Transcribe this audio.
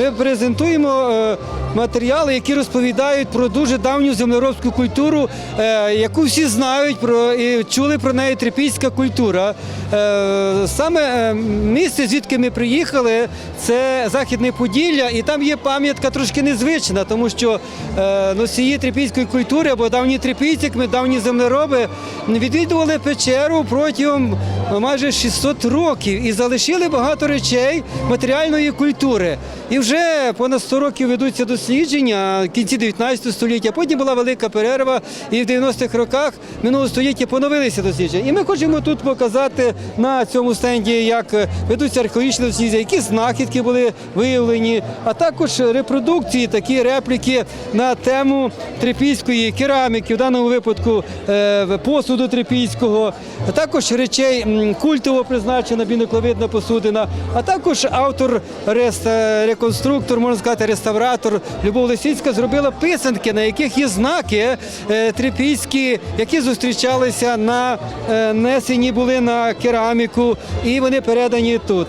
Ми презентуємо е, матеріали, які розповідають про дуже давню землеробську культуру, е, яку всі знають про і чули про неї трипільська культура. Е, Саме місце, звідки ми приїхали, це Західне Поділля, і там є пам'ятка трошки незвична, тому що носії трипільської культури або давні трипільці, ми давні землероби, відвідували печеру протягом майже 600 років і залишили багато речей матеріальної культури. І вже понад 100 років ведуться дослідження в кінці 19 століття. Потім була велика перерва, і в 90-х роках минулого століття поновилися дослідження. І ми хочемо тут показати на цьому стенді, як ведуться археологічні дослідження, які знахідки були виявлені, а також репродукції, такі репліки на тему трипільської кераміки, в даному випадку е, посуду трипільського, а також речей культового призначення, бінокловидна посудина, а також автор реста- реконструктор, можна сказати, реставратор Любов Лисицька зробила писанки, на яких є знаки е, трипільські, які зустрічалися на е, несені були на кераміку, і вони передані тут.